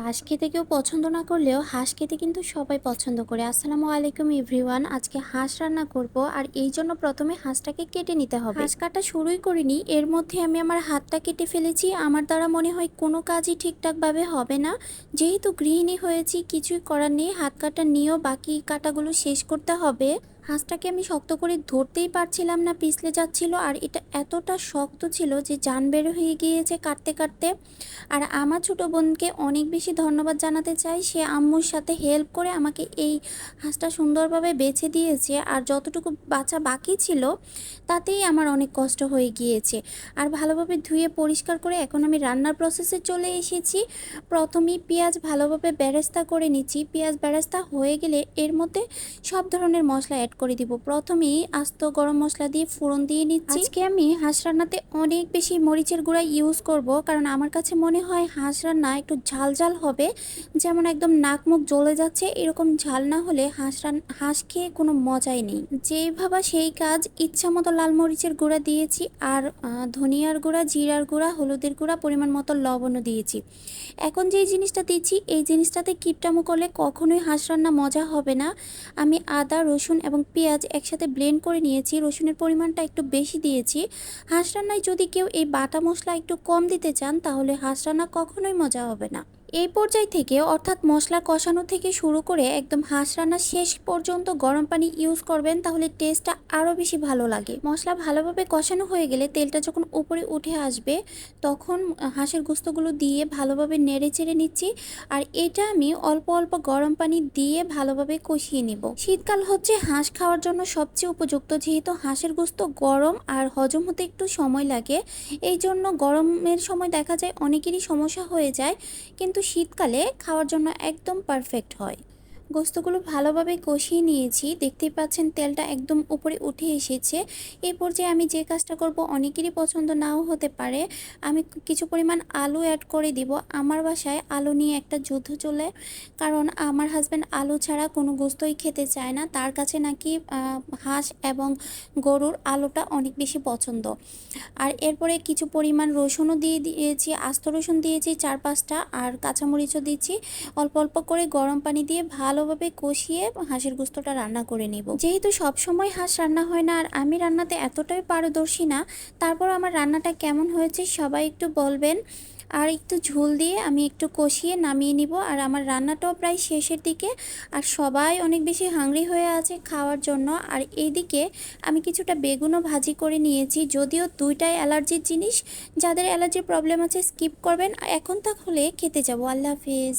বাঁশ খেতে কেউ পছন্দ না করলেও হাঁস খেতে কিন্তু সবাই পছন্দ করে। আসসালামু আলাইকুম এভরিওয়ান, আজকে হাঁস রান্না করব আর এই জন্য প্রথমে হাঁসটাকে কেটে নিতে হবে। হাঁস কাটা শুরুই করিনি, এর মধ্যে আমি আমার হাতটা কেটে ফেলেছি। আমার দ্বারা মনে হয় কোনো কাজই ঠিকঠাকভাবে হবে না। যেহেতু গৃহিণী হয়েছি, কিছুই করার নেই, হাত কাটা নিয়েও বাকি কাটাগুলো শেষ করতে হবে। হাঁসটাকে আমি শক্ত করে ধরতেই পারছিলাম না, পিছলে যাচ্ছিল আর এটা এতটা শক্ত ছিল যে জান বের হয়ে গিয়েছে কাটতে কাটতে। আর আমার ছোট বোনকে অনেক বেশি ধন্যবাদ জানাতে চাই, সে আম্মুর সাথে হেল্প করে আমাকে এই হাঁসটা সুন্দরভাবে বেছে দিয়েছে আর যতটুকু বাঁচা বাকি ছিল তাতেই আমার অনেক কষ্ট হয়ে গিয়েছে। আর ভালোভাবে ধুয়ে পরিষ্কার করে এখন আমি রান্নার প্রসেসে চলে এসেছি। প্রথমেই পেঁয়াজ ভালোভাবে ব্যারেস্তা করে নিচ্ছি। পেঁয়াজ ব্যারেস্তা হয়ে গেলে এর মধ্যে সব ধরনের মশলা অ্যাড করে দিব। প্রথমেই আস্ত গরম মশলা দিয়ে ফোড়ন দিয়ে নিচ্ছি। আজকে আমি হাঁস রান্নাতে অনেক বেশি মরিচের গুঁড়া ইউজ করব কারণ আমার কাছে মনে হয় হাঁস রান্না একটু ঝাল ঝাল হবে। যেমন একদম নাক মুখ জ্বলে যাচ্ছে, এরকম ঝাল না হলে হাঁস রান, হাঁস খেয়ে কোনো মজাই নেই। যেই ভাবা সেই কাজ, ইচ্ছা মতো লাল মরিচের গুঁড়া দিয়েছি আর ধনিয়ার গুঁড়া, জিরার গুঁড়া, হলুদের গুঁড়া, পরিমাণ মতো লবণও দিয়েছি। এখন যেই জিনিসটা দিচ্ছি, এই জিনিসটাতে কিপটামো করলে কখনোই হাঁস রান্না মজা হবে না। আমি আদা, রসুন এবং পেঁয়াজ একসাথে ব্লেন্ড করে নিয়েছি, রসুনের পরিমাণটা একটু বেশি দিয়েছি। হাঁস রান্নায় যদি কেউ এই বাটা মশলা একটু কম দিতে চান, তাহলে হাঁস রান্না কখনোই মজা হবে না। এই পর্যায় থেকে, অর্থাৎ মশলা কষানো থেকে শুরু করে একদম হাঁস রান্নার শেষ পর্যন্ত গরম পানি ইউজ করবেন, তাহলে টেস্টটা আরও বেশি ভালো লাগে। মশলা ভালোভাবে কষানো হয়ে গেলে তেলটা যখন উপরে উঠে আসবে, তখন হাঁসের গোস্তগুলো দিয়ে ভালোভাবে নেড়ে চেড়ে নিচ্ছি। আর এটা আমি অল্প অল্প গরম পানি দিয়ে ভালোভাবে কষিয়ে নিব। শীতকাল হচ্ছে, হাঁস খাওয়ার জন্য সবচেয়ে উপযুক্ত, যেহেতু হাঁসের গোস্ত গরম আর হজম হতে একটু সময় লাগে। এই জন্য গরমের সময় দেখা যায় অনেকেরই সমস্যা হয়ে যায়। কিন্তু শীতকালে খাওয়ার জন্য একদম পারফেক্ট হয়। গোস্তগুলো ভালোভাবে কষিয়ে নিয়েছি। দেখতেই পাচ্ছেন তেলটা একদম উপরে উঠে এসেছে। এই পর্যায়ে আমি যে কাজটা করব অনেকেরই পছন্দ নাও হতে পারে। আমি কিছু পরিমাণ আলু অ্যাড করে দিব। আমার বাসায় আলু নিয়ে একটা যুদ্ধ চলে। কারণ আমার হাজব্যান্ড আলু ছাড়া কোনো গোস্তই খেতে চায় না। তার কাছে নাকি হাঁস এবং গরুর আলুটা অনেক বেশি পছন্দ। আর এরপরে কিছু পরিমাণ রসুনও দিয়ে দিয়েছি। আস্ত রসুন দিয়েছি চার পাঁচটা। আর কাঁচামরিচও দিচ্ছি। অল্প অল্প করে গরম পানি দিয়ে ভালোভাবে কষিয়ে হাঁসের গোস্তটা রান্না করে নেব। যেহেতু সব সময় হাঁস রান্না হয় না, আর আমি রান্নাতে এতটাই পারদর্শী না তারপর আমার রান্নাটা কেমন হয়েছে সবাই একটু বলবেন। আর একটু ঝোল দিয়ে আমি একটু কষিয়ে নামিয়ে নিব, আর আমার রান্নাটাও প্রায় শেষের দিকে। আর সবাই অনেক বেশি হাংরি হয়ে আছে খাওয়ার জন্য। আর এইদিকে আমি কিছুটা বেগুনও ভাজি করে নিয়েছি, যদিও দুইটাই অ্যালার্জির জিনিস। যাদের অ্যালার্জির প্রবলেম আছে স্কিপ করবেন। এখন তাহলে খেতে যাব। আল্লাহ হাফিজ।